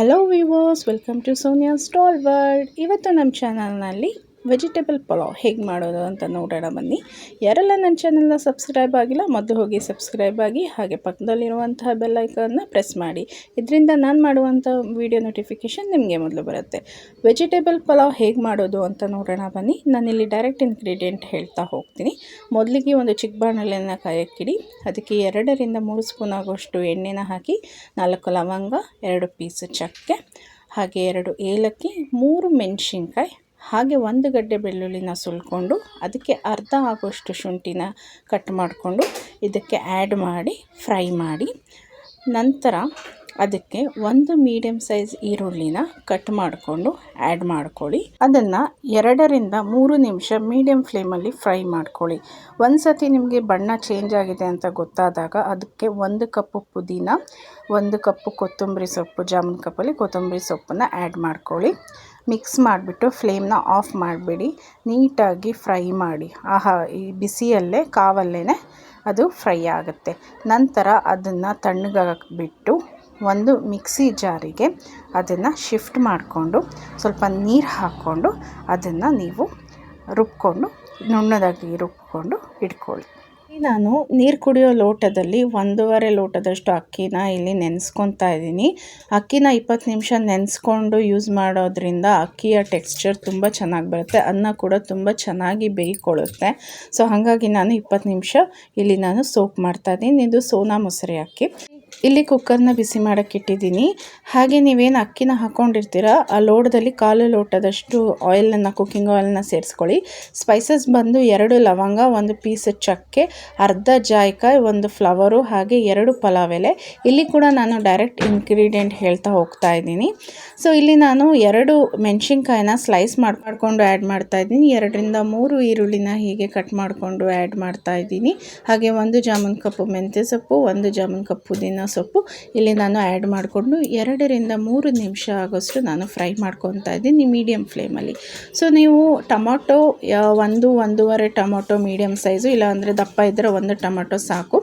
Hello viewers welcome to Sonia stall world ಇವತ್ತು ನಮ್ಮ ಚಾನಲ್ನಲ್ಲಿ ವೆಜಿಟೇಬಲ್ ಪಲಾವ್ ಹೇಗೆ ಮಾಡೋದು ಅಂತ ನೋಡೋಣ ಬನ್ನಿ. ಯಾರೆಲ್ಲ ನನ್ನ ಚಾನಲ್ನ ಸಬ್ಸ್ಕ್ರೈಬ್ ಆಗಿಲ್ಲ, ಮೊದಲು ಹೋಗಿ ಸಬ್ಸ್ಕ್ರೈಬ್ ಆಗಿ, ಹಾಗೆ ಪಕ್ಕದಲ್ಲಿರುವಂತಹ ಬೆಲ್ ಐಕನ್ನ ಪ್ರೆಸ್ ಮಾಡಿ. ಇದರಿಂದ ನಾನು ಮಾಡುವಂಥ ವಿಡಿಯೋ ನೋಟಿಫಿಕೇಷನ್ ನಿಮಗೆ ಮೊದಲು ಬರುತ್ತೆ. ವೆಜಿಟೇಬಲ್ ಪಲಾವ್ ಹೇಗೆ ಮಾಡೋದು ಅಂತ ನೋಡೋಣ ಬನ್ನಿ. ನಾನಿಲ್ಲಿ ಡೈರೆಕ್ಟ್ ಇನ್ಗ್ರೀಡಿಯೆಂಟ್ ಹೇಳ್ತಾ ಹೋಗ್ತೀನಿ. ಮೊದಲಿಗೆ ಒಂದು ಚಿಕ್ಕ ಬಾಣಲೆಯನ್ನು ಕಾಯಕ್ಕಿಡಿ. ಅದಕ್ಕೆ ಎರಡರಿಂದ ಮೂರು ಸ್ಪೂನ್ ಆಗುವಷ್ಟು ಎಣ್ಣೆನ ಹಾಕಿ, ನಾಲ್ಕು ಲವಂಗ, ಎರಡು ಪೀಸ್ ಚಕ್ಕೆ, ಹಾಗೆ ಎರಡು ಏಲಕ್ಕಿ, ಮೂರು ಮೆಣಸಿನ್ಕಾಯಿ ಹಾಗೆ ಒಂದು ಗಡ್ಡೆ ಬೆಳ್ಳುಳ್ಳಿನ ಸುಲ್ಕೊಂಡು ಅದಕ್ಕೆ ಅರ್ಧ ಆಗೋಷ್ಟು ಶುಂಠಿನ ಕಟ್ ಮಾಡಿಕೊಂಡು ಇದಕ್ಕೆ ಆ್ಯಡ್ ಮಾಡಿ ಫ್ರೈ ಮಾಡಿ. ನಂತರ ಅದಕ್ಕೆ ಒಂದು ಮೀಡಿಯಮ್ ಸೈಜ್ ಈರುಳ್ಳಿನ ಕಟ್ ಮಾಡಿಕೊಂಡು ಆ್ಯಡ್ ಮಾಡ್ಕೊಳ್ಳಿ. ಅದನ್ನು ಎರಡರಿಂದ ಮೂರು ನಿಮಿಷ ಮೀಡಿಯಂ ಫ್ಲೇಮಲ್ಲಿ ಫ್ರೈ ಮಾಡ್ಕೊಳ್ಳಿ. ಒಂದು ಸತಿ ನಿಮಗೆ ಬಣ್ಣ ಚೇಂಜ್ ಆಗಿದೆ ಅಂತ ಗೊತ್ತಾದಾಗ ಅದಕ್ಕೆ ಒಂದು ಕಪ್ಪು ಪುದೀನ, ಒಂದು ಕಪ್ಪು ಕೊತ್ತಂಬರಿ ಸೊಪ್ಪು, ಜಾಮೂನ್ ಕಪ್ಪಲ್ಲಿ ಕೊತ್ತಂಬರಿ ಸೊಪ್ಪನ್ನು ಆ್ಯಡ್ ಮಾಡ್ಕೊಳ್ಳಿ. ಮಿಕ್ಸ್ ಮಾಡಿಬಿಟ್ಟು ಫ್ಲೇಮ್ನ ಆಫ್ ಮಾಡಿಬಿಡಿ. ನೀಟಾಗಿ ಫ್ರೈ ಮಾಡಿ. ಆಹಾ, ಈ ಬಿಸಿಯಲ್ಲೇ ಕಾವಲ್ಲೇ ಅದು ಫ್ರೈ ಆಗುತ್ತೆ. ನಂತರ ಅದನ್ನು ತಣ್ಣಗಾಗಿಬಿಟ್ಟು ಬಿಟ್ಟು ಒಂದು ಮಿಕ್ಸಿ ಜಾರಿಗೆ ಅದನ್ನು ಶಿಫ್ಟ್ ಮಾಡಿಕೊಂಡು ಸ್ವಲ್ಪ ನೀರು ಹಾಕ್ಕೊಂಡು ಅದನ್ನು ನೀವು ರುಬ್ಕೊಂಡು, ನುಣ್ಣದಾಗಿ ರುಬ್ಕೊಂಡು ಇಟ್ಕೊಳ್ಳಿ. ನಾನು ನೀರು ಕುಡಿಯೋ ಲೋಟದಲ್ಲಿ ಒಂದೂವರೆ ಲೋಟದಷ್ಟು ಅಕ್ಕಿನ ಇಲ್ಲಿ ನೆನೆಸ್ಕೊತಾ ಇದ್ದೀನಿ. ಅಕ್ಕಿನ ಇಪ್ಪತ್ತು ನಿಮಿಷ ನೆನೆಸ್ಕೊಂಡು ಯೂಸ್ ಮಾಡೋದ್ರಿಂದ ಅಕ್ಕಿಯ ಟೆಕ್ಸ್ಚರ್ ತುಂಬ ಚೆನ್ನಾಗಿ ಬರುತ್ತೆ, ಅನ್ನ ಕೂಡ ತುಂಬ ಚೆನ್ನಾಗಿ ಬೇಯ್ಕೊಳ್ಳುತ್ತೆ. ಸೊ ಹಾಗಾಗಿ ನಾನು ಇಪ್ಪತ್ತು ನಿಮಿಷ ಇಲ್ಲಿ ನಾನು ಸೋಪ್ ಮಾಡ್ತಾ ಇದ್ದೀನಿ. ಇದು ಸೋನಾ ಮೊಸರಿ ಅಕ್ಕಿ. ಇಲ್ಲಿ ಕುಕ್ಕರ್ನ ಬಿಸಿ ಮಾಡೋಕ್ಕೆ ಇಟ್ಟಿದ್ದೀನಿ. ಹಾಗೆ ನೀವೇನು ಅಕ್ಕಿನ ಹಾಕ್ಕೊಂಡಿರ್ತೀರ ಆ ಲೋಟದಲ್ಲಿ ಕಾಲು ಲೋಟದಷ್ಟು ಆಯಿಲನ್ನು ಕುಕ್ಕಿಂಗ್ ಆಯಿಲನ್ನ ಸೇರಿಸ್ಕೊಳ್ಳಿ. ಸ್ಪೈಸಸ್ ಬಂದು ಎರಡು ಲವಂಗ, ಒಂದು ಪೀಸ್ ಚಕ್ಕೆ, ಅರ್ಧ ಜಾಯ್ಕಾಯಿ, ಒಂದು ಫ್ಲವರು, ಹಾಗೆ ಎರಡು ಪಲಾವ್ ಎಲೆ ಇಲ್ಲಿ ಕೂಡ ನಾನು ಡೈರೆಕ್ಟ್ ಇಂಗ್ರೀಡಿಯೆಂಟ್ ಹೇಳ್ತಾ ಹೋಗ್ತಾ ಇದ್ದೀನಿ. ಸೊ, ಇಲ್ಲಿ ನಾನು ಎರಡು ಮೆಣಸಿನ್ಕಾಯಿನ ಸ್ಲೈಸ್ ಮಾಡ್ಕೊಂಡು ಆ್ಯಡ್ ಮಾಡ್ತಾ ಇದ್ದೀನಿ. ಎರಡರಿಂದ ಮೂರು ಈರುಳ್ಳಿನ ಹೀಗೆ ಕಟ್ ಮಾಡಿಕೊಂಡು ಆ್ಯಡ್ ಮಾಡ್ತಾ ಇದ್ದೀನಿ. ಹಾಗೆ ಒಂದು ಜಾಮೂನ್ ಕಪ್ಪು ಮೆಂತ್ಯ ಸೊಪ್ಪು, ಒಂದು ಜಾಮೂನ್ ಕಪ್ಪು ಪುದೀನ ಸೊಪ್ಪು. ಇಲ್ಲಿ ನಾನು ಆ್ಯಡ್ ಮಾಡಿಕೊಂಡು ಎರಡರಿಂದ ಮೂರು ನಿಮಿಷ ಆಗೋಷ್ಟು ನಾನು ಫ್ರೈ ಮಾಡ್ಕೊತಾ ಇದ್ದೀನಿ ಮೀಡಿಯಮ್ ಫ್ಲೇಮಲ್ಲಿ ಸೊ ನೀವು ಟೊಮೊಟೊ ಒಂದು, ಒಂದೂವರೆ ಟೊಮೊಟೊ ಮೀಡಿಯಮ್ ಸೈಜು ಇಲ್ಲಾಂದರೆ ದಪ್ಪ ಇದ್ದರೆ ಒಂದು ಟೊಮೊಟೊ ಸಾಕು.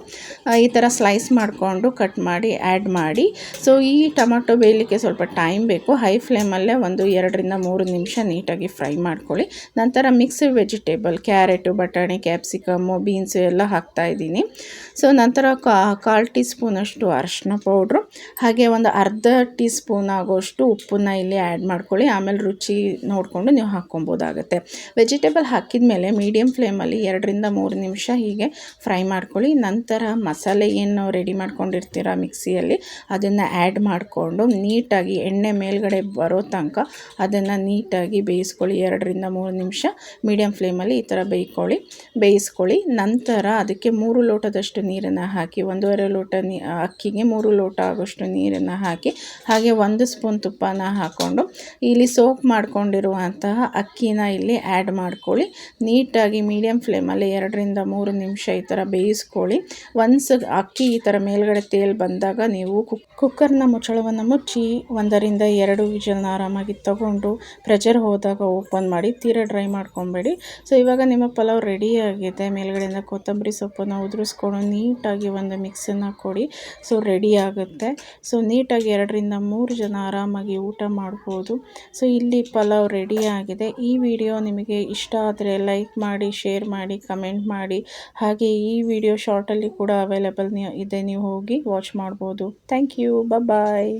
ಈ ಥರ ಸ್ಲೈಸ್ ಮಾಡಿಕೊಂಡು ಕಟ್ ಮಾಡಿ ಆ್ಯಡ್ ಮಾಡಿ. ಸೊ ಈ ಟೊಮೊಟೊ ಬೇಯಲಿಕ್ಕೆ ಸ್ವಲ್ಪ ಟೈಮ್ ಬೇಕು. ಹೈ ಫ್ಲೇಮಲ್ಲೇ ಒಂದು ಎರಡರಿಂದ ಮೂರು ನಿಮಿಷ ನೀಟಾಗಿ ಫ್ರೈ ಮಾಡ್ಕೊಳ್ಳಿ. ನಂತರ ಮಿಕ್ಸ್ಡ್ ವೆಜಿಟೇಬಲ್ ಕ್ಯಾರೆಟು ಬಟಾಣಿ ಕ್ಯಾಪ್ಸಿಕಮ್ಮು ಬೀನ್ಸು ಎಲ್ಲ ಹಾಕ್ತಾಯಿದ್ದೀನಿ ಸೊ ನಂತರ ಕಾಲು ಟೀ ಸ್ಪೂನಷ್ಟು ಅರಶಿನ ಪೌಡ್ರು. ಹಾಗೆ ಒಂದು ಅರ್ಧ ಟೀ ಸ್ಪೂನ್ ಆಗೋಷ್ಟು ಉಪ್ಪನ್ನ ಇಲ್ಲಿ ಆ್ಯಡ್ ಮಾಡ್ಕೊಳ್ಳಿ. ಆಮೇಲೆ ರುಚಿ ನೋಡಿಕೊಂಡು ನೀವು ಹಾಕ್ಕೊಬೋದಾಗುತ್ತೆ. ವೆಜಿಟೇಬಲ್ ಹಾಕಿದ ಮೇಲೆ ಮೀಡಿಯಮ್ ಫ್ಲೇಮಲ್ಲಿ ಎರಡರಿಂದ ಮೂರು ನಿಮಿಷ ಹೀಗೆ ಫ್ರೈ ಮಾಡ್ಕೊಳ್ಳಿ. ನಂತರ ಮಸಾಲೆ ಏನು ರೆಡಿ ಮಾಡ್ಕೊಂಡಿರ್ತೀರ ಮಿಕ್ಸಿಯಲ್ಲಿ ಅದನ್ನು ಆ್ಯಡ್ ಮಾಡಿಕೊಂಡು ನೀಟಾಗಿ ಎಣ್ಣೆ ಮೇಲ್ಗಡೆ ಬರೋ ತನಕ ಅದನ್ನು ನೀಟಾಗಿ ಬೇಯಿಸ್ಕೊಳ್ಳಿ. ಎರಡರಿಂದ ಮೂರು ನಿಮಿಷ ಮೀಡಿಯಮ್ ಫ್ಲೇಮಲ್ಲಿ ಈ ಥರ ಬೇಯ್ಕೊಳ್ಳಿ. ಬೇಯಿಸ್ಕೊಳ್ಳಿ. ನಂತರ ಅದಕ್ಕೆ ಮೂರು ಲೋಟದಷ್ಟು ನೀರನ್ನು ಹಾಕಿ, ಒಂದೂವರೆ ಲೋಟ ನೀ, ಅಕ್ಕಿಗೆ ಮೂರು ಲೋಟ ಆಗೋಷ್ಟು ನೀರನ್ನು ಹಾಕಿ, ಹಾಗೆ ಒಂದು ಸ್ಪೂನ್ ತುಪ್ಪನ ಹಾಕ್ಕೊಂಡು ಇಲ್ಲಿ ಸೋಪ್ ಮಾಡಿಕೊಂಡಿರುವಂತಹ ಅಕ್ಕಿನ ಇಲ್ಲಿ ಆ್ಯಡ್ ಮಾಡ್ಕೊಳ್ಳಿ. ನೀಟಾಗಿ ಮೀಡಿಯಮ್ ಫ್ಲೇಮಲ್ಲಿ ಎರಡರಿಂದ ಮೂರು ನಿಮಿಷ ಈ ಥರ ಬೇಯಿಸ್ಕೊಳ್ಳಿ. ಒನ್ಸ್ ಅಕ್ಕಿ ಈ ಥರ ಮೇಲ್ಗಡೆ ತೇಲ್ ಬಂದಾಗ ನೀವು ಕುಕ್ಕರ್ನ ಮುಚ್ಚಳವನ್ನು ಮುಚ್ಚಿ ಒಂದರಿಂದ ಎರಡು ವಿಜಲ್ನ ಆರಾಮಾಗಿ ತಗೊಂಡು ಪ್ರೆಷರ್ ಹೋದಾಗ ಓಪನ್ ಮಾಡಿ ತೀರಾ ಡ್ರೈ ಮಾಡ್ಕೊಬೇಡಿ. ಸೊ, ಇವಾಗ ನಿಮ್ಮ ಪಲಾವ್ ರೆಡಿ ಆಗಿದೆ. ಮೇಲ್ಗಡೆಯಿಂದ ಕೊತ್ತಂಬರಿ ಸೊಪ್ಪನ್ನು ಉದುರಿಸ್ಕೊಂಡು ನೀಟಾಗಿ ಒಂದು ಮಿಕ್ಸನ್ನು ಕೊಡಿ. ಸೊ, ರೆಡಿ ಆಗುತ್ತೆ. ಸೊ, ನೀಟಾಗಿ ಎರಡರಿಂದ ಮೂರು ಜನ ಆರಾಮಾಗಿ ಊಟ ಮಾಡ್ಬೋದು. ಸೊ, ಇಲ್ಲಿ ಪಲಾವ್ ರೆಡಿ ಆಗಿದೆ. ಈ ವಿಡಿಯೋ ನಿಮಗೆ ಇಷ್ಟ ಆದರೆ ಲೈಕ್ ಮಾಡಿ, ಶೇರ್ ಮಾಡಿ, ಕಮೆಂಟ್ ಮಾಡಿ. ಹಾಗೆ ಈ ವಿಡಿಯೋ ಶಾರ್ಟಲ್ಲಿ ಕೂಡ ಅವೈಲೇಬಲ್ ಇದೆ ನೀವು ಹೋಗಿ ವಾಚ್ ಮಾಡ್ಬೋದು. Thank you bye